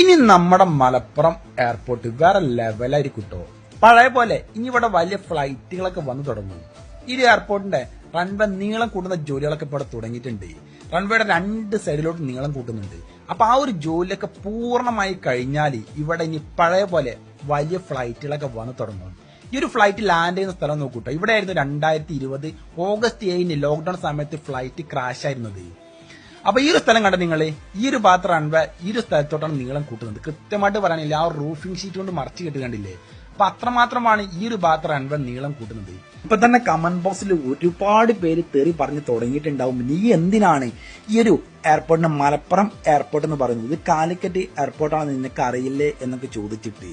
ഇനി നമ്മുടെ മലപ്പുറം എയർപോർട്ട് വേറെ ലെവലായിരിക്കും കേട്ടോ പഴയ പോലെ ഇനി ഇവിടെ വലിയ ഫ്ലൈറ്റുകളൊക്കെ വന്നു തുടങ്ങും. ഈ എയർപോർട്ടിന്റെ റൺവേ നീളം കൂട്ടുന്ന ജോലികളൊക്കെ ഇവിടെ തുടങ്ങിയിട്ടുണ്ട്. റൺവേയുടെ രണ്ട് സൈഡിലോട്ട് നീളം കൂട്ടുന്നുണ്ട്. അപ്പൊ ആ ഒരു ജോലിയൊക്കെ പൂർണമായി കഴിഞ്ഞാൽ ഇവിടെ ഇനി പഴയ പോലെ വലിയ ഫ്ലൈറ്റുകളൊക്കെ വന്നു തുടങ്ങും. ഈ ഒരു ഫ്ലൈറ്റ് ലാൻഡ് ചെയ്യുന്ന സ്ഥലം നോക്കൂട്ടോ ഇവിടെ ആയിരുന്നു രണ്ടായിരത്തി ഇരുപത് ഓഗസ്റ്റ് ഏഴിന് ലോക്ക്ഡൌൺ സമയത്ത് ഫ്ലൈറ്റ് ക്രാഷ് ആയിരുന്നത്. അപ്പൊ ഈ ഒരു സ്ഥലം കണ്ട നിങ്ങൾ ഈ ഒരു പാത്രം റൺവേ ഈ ഒരു സ്ഥലത്തോട്ടാണ് നീളം കൂട്ടുന്നത്. കൃത്യമായിട്ട് പറയാനില്ല ആ റൂഫിംഗ് ഷീറ്റ് കൊണ്ട് മറച്ചു കെട്ടി കണ്ടില്ലേ അപ്പൊ അത്രമാത്രമാണ് ഈ ഒരു ഭാഗത്ത് റൺവേ നീളം കൂട്ടുന്നത്. ഇപ്പൊ തന്നെ കമന്റ് ബോക്സിൽ ഒരുപാട് പേര് തെറി പറഞ്ഞു തുടങ്ങിയിട്ടുണ്ടാവും. നീ എന്തിനാണ് ഈ ഒരു എയർപോർട്ടിന് മലപ്പുറം എയർപോർട്ട് എന്ന് പറയുന്നത്? കാലിക്കറ്റ് എയർപോർട്ടാണെന്ന് നിനക്ക് അറിയില്ലേ എന്നൊക്കെ ചോദിച്ചിട്ട്.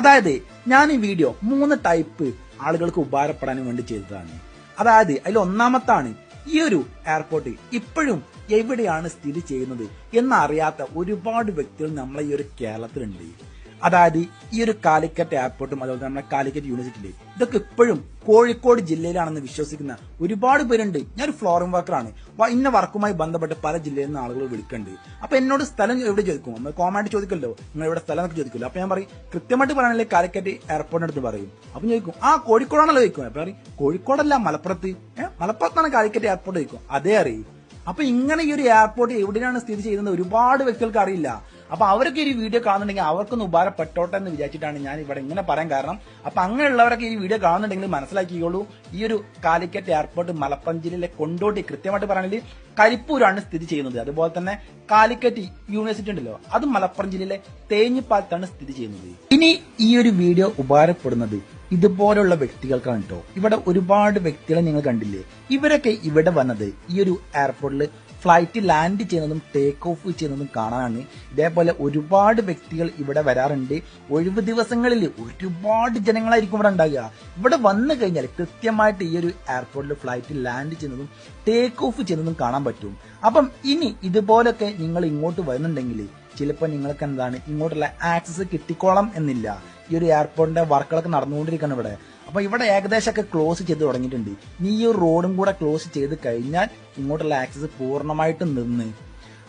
അതായത് ഞാൻ ഈ വീഡിയോ മൂന്ന് ടൈപ്പ് ആളുകൾക്ക് ഉപകാരപ്പെടാൻ വേണ്ടി ചെയ്തതാണ്. അതായത് അതിൽ ഒന്നാമത്താണ് ഈ ഒരു എയർപോർട്ട് ഇപ്പോഴും എവിടെയാണ് സ്ഥിതി ചെയ്യുന്നത് എന്നറിയാത്ത ഒരുപാട് വ്യക്തികൾ നമ്മളെ ഈ ഒരു കേരളത്തിലുണ്ട്. അതായത് ഈ ഒരു കാലിക്കറ്റ് എയർപോർട്ടും അതുപോലെ നമ്മുടെ കാലിക്കറ്റ് യൂണിവേഴ്സിറ്റിയിലെ ഇതൊക്കെ ഇപ്പോഴും കോഴിക്കോട് ജില്ലയിലാണെന്ന് വിശ്വസിക്കുന്ന ഒരുപാട് പേരുണ്ട്. ഞാൻ ഒരു ഫ്ലോറിംഗ് വർക്കറാണ് ഇന്ന വർക്കുമായി ബന്ധപ്പെട്ട് പല ജില്ലയിൽ നിന്ന് ആളുകൾ വിളിക്കുന്നുണ്ട് അപ്പൊ എന്നോട് സ്ഥലം എവിടെ ചോദിക്കും? നമ്മൾ കോമായിട്ട് ചോദിക്കല്ലോ. നിങ്ങൾ ഇവിടെ സ്ഥലം എന്നൊക്കെ ചോദിക്കല്ലോ അപ്പൊ ഞാൻ പറയും കൃത്യമായിട്ട് പറയാനല്ലേ കാലിക്കറ്റ് എയർപോർട്ടിന്റെ അടുത്ത് പറയും. അപ്പൊ ചോദിക്കും ആ കോഴിക്കോടാണല്ലോ? ചോദിക്കും. അപ്പൊ പറയും കോഴിക്കോടല്ല മലപ്പുറത്ത്. മലപ്പുറത്താണ് കാലിക്കറ്റ് എയർപോർട്ട് ചോദിക്കും. അതേ അറിയും അപ്പൊ ഇങ്ങനെ ഈ ഒരു എയർപോർട്ട് എവിടെയാണ് സ്ഥിതി ചെയ്യുന്നത് ഒരുപാട് വ്യക്തികൾക്ക് അറിയില്ല. അപ്പൊ അവരൊക്കെ ഈ വീഡിയോ കാണുന്നുണ്ടെങ്കിൽ അവർക്കൊന്ന് ഉപകാരപ്പെട്ടോട്ടെ എന്ന് വിചാരിച്ചിട്ടാണ് ഞാൻ ഇവിടെ ഇങ്ങനെ പറയാൻ കാരണം. അപ്പൊ അങ്ങനെയുള്ളവരൊക്കെ ഈ വീഡിയോ കാണുന്നുണ്ടെങ്കിൽ മനസ്സിലാക്കിക്കോളൂ. ഈ ഒരു കാലിക്കറ്റ് എയർപോർട്ട് മലപ്പുറം ജില്ലയിലെ കൊണ്ടോട്ടി കൃത്യമായിട്ട് പറയുന്നത് കരിപ്പൂരാണ് സ്ഥിതി ചെയ്യുന്നത്. അതുപോലെ തന്നെ കാലിക്കറ്റ് യൂണിവേഴ്സിറ്റി ഉണ്ടല്ലോ അത് മലപ്പുറം ജില്ലയിലെ തേഞ്ഞിപ്പാലത്താണ് സ്ഥിതി ചെയ്യുന്നത്. ഇനി ഈ ഒരു വീഡിയോ ഉപകാരപ്പെടുന്നത് ഇതുപോലുള്ള വ്യക്തികൾക്കാണ് കേട്ടോ ഇവിടെ ഒരുപാട് വ്യക്തികളെ നിങ്ങൾ കണ്ടില്ലേ? ഇവരൊക്കെ ഇവിടെ വന്നത് ഈ ഒരു എയർപോർട്ടിൽ ഫ്ലൈറ്റ് ലാൻഡ് ചെയ്യുന്നതും ടേക്ക് ഓഫ് ചെയ്യുന്നതും കാണാനാണ്. ഇതേപോലെ ഒരുപാട് വ്യക്തികൾ ഇവിടെ വരാറുണ്ട്. ഒഴിവ് ദിവസങ്ങളിൽ ഒരുപാട് ജനങ്ങളായിരിക്കും ഇവിടെ ഉണ്ടാകുക ഇവിടെ വന്നു കഴിഞ്ഞാൽ കൃത്യമായിട്ട് ഈ ഒരു എയർപോർട്ടിൽ ഫ്ലൈറ്റ് ലാൻഡ് ചെയ്യുന്നതും ടേക്ക് ഓഫ് ചെയ്യുന്നതും കാണാൻ പറ്റും. അപ്പം ഇനി ഇതുപോലൊക്കെ നിങ്ങൾ ഇങ്ങോട്ട് വരുന്നുണ്ടെങ്കിൽ ചിലപ്പോൾ നിങ്ങൾക്ക് എന്താണ് ഇങ്ങോട്ടുള്ള ആക്സസ് കിട്ടിക്കോളാം എന്നില്ല. ഈ ഒരു എയർപോർട്ടിന്റെ വർക്കുകളൊക്കെ നടന്നുകൊണ്ടിരിക്കുകയാണ് ഇവിടെ. അപ്പൊ ഇവിടെ ഏകദേശം ഒക്കെ ക്ലോസ് ചെയ്ത് തുടങ്ങിയിട്ടുണ്ട്. ഈ ഒരു റോഡും കൂടെ ക്ലോസ് ചെയ്ത് കഴിഞ്ഞാൽ ഇങ്ങോട്ടുള്ള ആക്സസ് പൂർണമായിട്ട് നിന്ന്.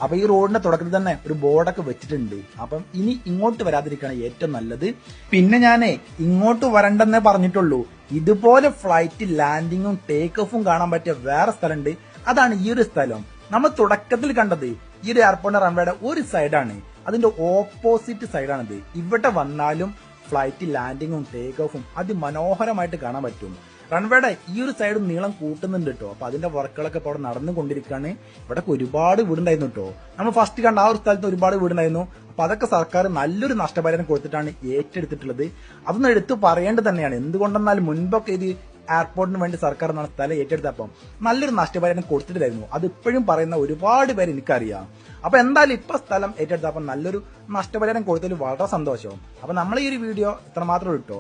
അപ്പൊ ഈ റോഡിന്റെ തുടക്കത്തിൽ തന്നെ ഒരു ബോർഡൊക്കെ വെച്ചിട്ടുണ്ട്. അപ്പം ഇനി ഇങ്ങോട്ട് വരാതിരിക്കുകയാണ് ഏറ്റവും നല്ലത്. പിന്നെ ഞാനേ ഇങ്ങോട്ട് വരണ്ടെന്നേ പറഞ്ഞിട്ടുള്ളൂ. ഇതുപോലെ ഫ്ലൈറ്റ് ലാൻഡിങ്ങും ടേക്ക് ഓഫും കാണാൻ പറ്റിയ വേറെ സ്ഥലമുണ്ട്. അതാണ് ഈ ഒരു സ്ഥലം. നമ്മൾ തുടക്കത്തിൽ കണ്ടത് ഈ ഒരു എയർപോർട്ടിന്റെ റൺവേയുടെ ഒരു സൈഡാണ് അതിന്റെ ഓപ്പോസിറ്റ് സൈഡാണിത് ഇവിടെ വന്നാലും ഫ്ലൈറ്റ് ലാൻഡിങ്ങും ടേക്ക് ഓഫും അതിമനോഹരമായിട്ട് കാണാൻ പറ്റും. റൺവേയുടെ ഈ ഒരു സൈഡ് നീളം കൂട്ടുന്നുണ്ട് കേട്ടോ അപ്പൊ അതിന്റെ വർക്കുകളൊക്കെ ഇപ്പോൾ അവിടെ നടന്നുകൊണ്ടിരിക്കുകയാണ്. ഇവിടെ ഒരുപാട് വീടുണ്ടായിരുന്നു കേട്ടോ നമ്മൾ ഫസ്റ്റ് കണ്ട ആ ഒരു സ്ഥലത്ത് ഒരുപാട് വീടുണ്ടായിരുന്നു. അപ്പൊ അതൊക്കെ സർക്കാർ നല്ലൊരു നഷ്ടപരിഹാരം കൊടുത്തിട്ടാണ് ഏറ്റെടുത്തിട്ടുള്ളത്. അതൊന്നും എടുത്തു പറയേണ്ടത് തന്നെയാണ്. എന്തുകൊണ്ടെന്നാൽ മുൻപൊക്കെ ഇത് എയർപോർട്ടിന് വേണ്ടി സർക്കാർ നടന്ന സ്ഥലം ഏറ്റെടുത്തപ്പം നല്ലൊരു നഷ്ടപരിഹാരം കൊടുത്തിട്ടായിരുന്നു അത് ഇപ്പോഴും പറയുന്ന ഒരുപാട് പേര് എനിക്കറിയാം. അപ്പൊ എന്തായാലും ഇപ്പൊ സ്ഥലം ഏറ്റെടുത്തപ്പം നല്ലൊരു നഷ്ടപരിഹാരം കൊടുത്തതിൽ വളരെ സന്തോഷവും അപ്പൊ നമ്മൾ ഈ ഒരു വീഡിയോ ഇത്രമാത്രം ഇട്ടോ.